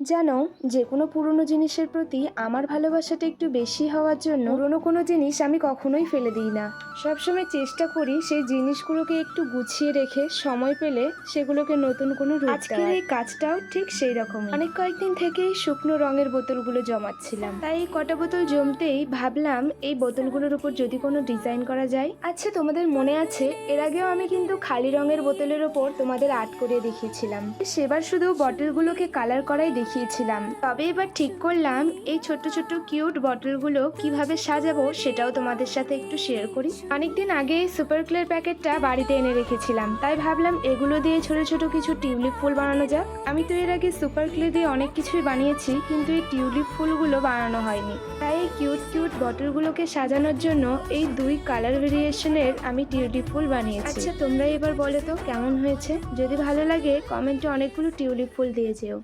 যেন যে কোনো পুরনো জিনিসের প্রতি আমার ভালোবাসাটা একটু বেশি হওয়ার জন্য পুরনো কোনো জিনিস আমি কখনোই ফেলে দিই না। সবসময় চেষ্টা করি সেই জিনিসগুলোকে একটু গুছিয়ে রেখে সময় পেলে সেগুলোকে নতুন কোনো রূপ আজকের এই কাজটাও ঠিক সেই রকম অনেক কয়েকদিন থেকেই শুকনো রঙের বোতলগুলো জমাচ্ছিলাম। তাই এই কটা বোতল জমতেই ভাবলাম এই বোতলগুলোর উপর যদি কোনো ডিজাইন করা যায়। আচ্ছা তোমাদের মনে আছে? এর আগেও আমি কিন্তু খালি রঙের বোতলের ওপর তোমাদের আর্ট করে দেখিয়েছিলাম। সেবার শুধু বটলগুলোকে কালার করাই দেখিয়েছিলাম। তবে এবার ঠিক করলাম, এই ছোট্ট ছোট্ট কিউট বটলগুলো কীভাবে সাজাবো সেটাও তোমাদের সাথে একটু শেয়ার করি। অনেকদিন আগে সুপার ক্লের প্যাকেটটা বাড়িতে এনে রেখেছিলাম। তাই ভাবলাম এগুলো দিয়ে ছোট ছোট কিছু টিউলিপ ফুল বানানো যাক। আমি তো এর আগে সুপার ক্লে দিয়ে অনেক কিছুই বানিয়েছি, কিন্তু এই টিউলিপ ফুলগুলো বানানো হয়নি। তাই এই কিউট কিউট বটলগুলোকে সাজানোর জন্য এই দুই কালার ভেরিয়েশনের আমি টিউলিপ ফুল বানিয়েছি। আচ্ছা তোমরা এবার বলো তো কেমন হয়েছে? যদি ভালো লাগে কমেন্টে অনেকগুলো টিউলিপ ফুল দিয়ে যেও।